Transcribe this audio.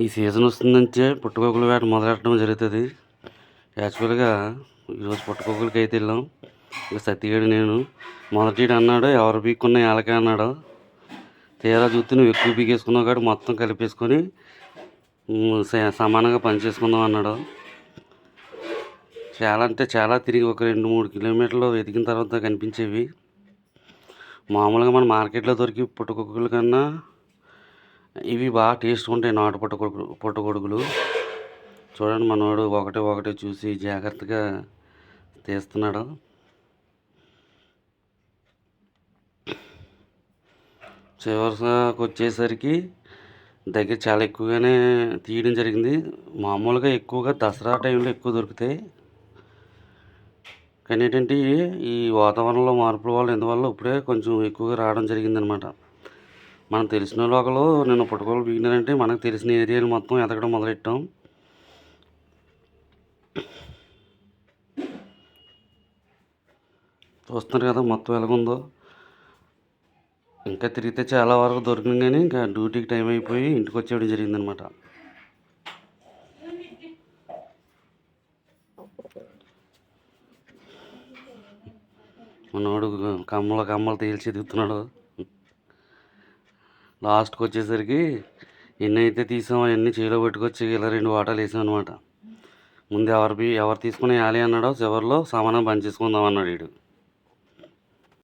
ఈ సీజన్ వస్తుందంటే పుట్టుకోకులు వేట మొదలెట్టడం జరుగుతుంది. యాక్చువల్గా ఈరోజు పుట్టుకోకులకి అయితే వెళ్ళాం. ఇక సత్తిగాడు నేను. మొదటిడు అన్నాడు ఎవరు పీక్కున్నా వాళ్ళకే అన్నాడు. తీరా చూస్తే నువ్వు ఎక్కువ పీకేసుకున్నావు కాబట్టి మొత్తం కలిపేసుకొని స- సమానంగా పనిచేసుకుందాం అన్నాడు. చాలా అంటే చాలా తిరిగి ఒక రెండు మూడు కిలోమీటర్లు వెతికిన తర్వాత కనిపించేవి. మామూలుగా మన మార్కెట్లో దొరికి పుట్టగొడుగుల కన్నా ఇవి బాగా టేస్ట్ ఉంటాయి నాటు పుట్టగొడుగు పుట్టగొడుగులు చూడండి మనవాడు ఒకటే ఒకటే చూసి జాగ్రత్తగా తీస్తున్నాడు. చివరికి వచ్చేసరికి దగ్గర చాలా ఎక్కువగానే తీయడం జరిగింది. మామూలుగా ఎక్కువగా దసరా టైంలో ఎక్కువ దొరుకుతాయి. కానీ ఏంటంటే ఈ వాతావరణంలో మార్పుల వల్ల ఎందువల్ల ఇప్పుడే కొంచెం ఎక్కువగా రావడం జరిగిందనమాట. మనకు తెలిసిన లోకలు నేను నిన్న పుట్టుకోలు పీకినారంటే మనకు తెలిసిన ఏరియాలు మొత్తం ఎతకడం మొదలెట్టాం. చూస్తున్నారు కదా మొత్తం ఎలాగుందో. ఇంకా తిరిగితే చాలా వరకు దొరికింది కానీ ఇంకా డ్యూటీకి టైం అయిపోయి ఇంటికి వచ్చేయడం జరిగిందనమాట. మనోడు కమ్మల కమ్మలు తేల్చి ఎదుగుతున్నాడు. లాస్ట్కి వచ్చేసరికి ఎన్ని అయితే తీసామో అవన్నీ చేలో పెట్టుకొచ్చి ఇలా రెండు వాటాలు వేసాం అనమాట ముందు ఎవరి ఎవరు తీసుకుని వేయాలి అన్నాడో చివరిలో సమానం పని చేసుకుందాం అన్నాడు వీడు.